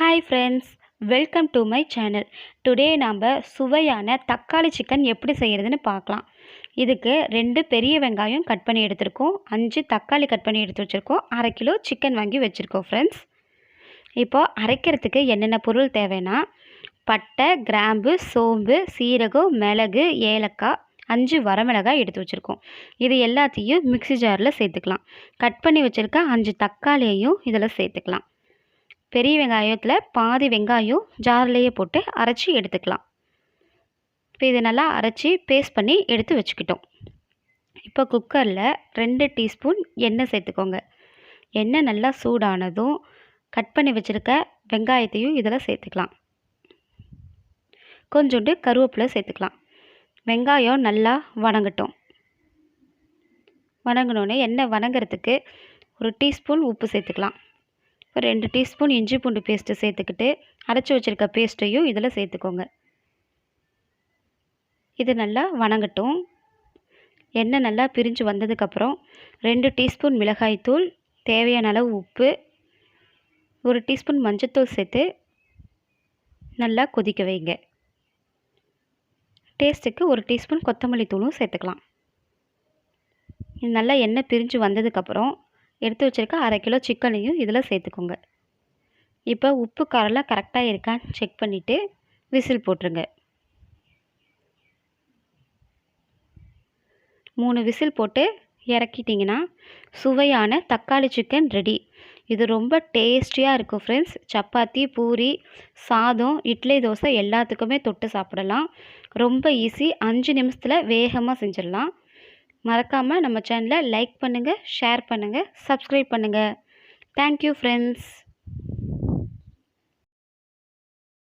Hi friends welcome to my channel today நாம் சுவையான தக்காளி சிக்கன் எப்படி செய்கிறதுன்னு பார்க்கலாம். இதுக்கு ரெண்டு பெரிய வெங்காயம் கட் பண்ணி எடுத்திருக்கோம். அஞ்சு தக்காளி கட் பண்ணி எடுத்து வச்சுருக்கோம். அரை கிலோ சிக்கன் வாங்கி வச்சுருக்கோம் ஃப்ரெண்ட்ஸ் இப்போது அரைக்கிறதுக்கு என்னென்ன பொருள் தேவைன்னா பட்டை கிராம்பு சோம்பு சீரகம் மிளகு ஏலக்காய் அஞ்சு வரமிளகாய் எடுத்து வச்சுருக்கோம். இது எல்லாத்தையும் மிக்ஸி ஜாரில் சேர்த்துக்கலாம். கட் பண்ணி வச்சுருக்க அஞ்சு தக்காளியையும் இதில் சேர்த்துக்கலாம். பெரிய வெங்காயத்தில் பாதி வெங்காயம் ஜார்லேயே போட்டு அரைச்சி எடுத்துக்கலாம். இப்போ இதை நல்லா அரைச்சி பேஸ்ட் பண்ணி எடுத்து வச்சுக்கிட்டோம். இப்போ குக்கரில் ரெண்டு டீஸ்பூன் எண்ணெய் சேர்த்துக்கோங்க. எண்ணெய் நல்லா சூடானதும் கட் பண்ணி வச்சுருக்க வெங்காயத்தையும் இதில் சேர்த்துக்கலாம். கொஞ்சோண்டு கருவேப்பிலை சேர்த்துக்கலாம். வெங்காயம் நல்லா வணங்கட்டும். வணங்கினோடனே எண்ணெய் வணங்குறதுக்கு ஒரு டீஸ்பூன் உப்பு சேர்த்துக்கலாம். ஒரு ரெண்டு டீஸ்பூன் இஞ்சி பூண்டு பேஸ்ட்டு சேர்த்துக்கிட்டு அரைச்சி வச்சுருக்க பேஸ்ட்டையும் இதில் சேர்த்துக்கோங்க. இது நல்லா வணங்கட்டும். எண்ணெய் நல்லா பிரிஞ்சு வந்ததுக்கப்புறம் ரெண்டு டீஸ்பூன் மிளகாய்த்தூள் தேவையான அளவு உப்பு ஒரு டீஸ்பூன் மஞ்சத்தூள் சேர்த்து நல்லா கொதிக்க வைங்க. டேஸ்ட்டுக்கு ஒரு டீஸ்பூன் கொத்தமல்லி தூளும் சேர்த்துக்கலாம். இது நல்லா எண்ணெய் பிரிஞ்சு வந்ததுக்கப்புறம் எடுத்து வச்சுருக்க அரை கிலோ சிக்கனையும் இதில் சேர்த்துக்கோங்க. இப்போ உப்பு காரெல்லாம் கரெக்டாக இருக்கான்னு செக் பண்ணிவிட்டு விசில் போட்டுருங்க. மூணு விசில் போட்டு இறக்கிட்டிங்கன்னா சுவையான தக்காளி சிக்கன் ரெடி இது ரொம்ப டேஸ்டியாக இருக்கும் ஃப்ரெண்ட்ஸ் சப்பாத்தி பூரி சாதம் இட்லி தோசை எல்லாத்துக்குமே தொட்டு சாப்பிடலாம். ரொம்ப ஈஸி அஞ்சு நிமிஷத்தில் வேகமாக செஞ்சிடலாம். மறக்காமல் நம்ம சேனலை லைக் பண்ணுங்கள் ஷேர் பண்ணுங்கள் சப்ஸ்கிரைப் பண்ணுங்கள் தேங்க்யூ ஃப்ரெண்ட்ஸ்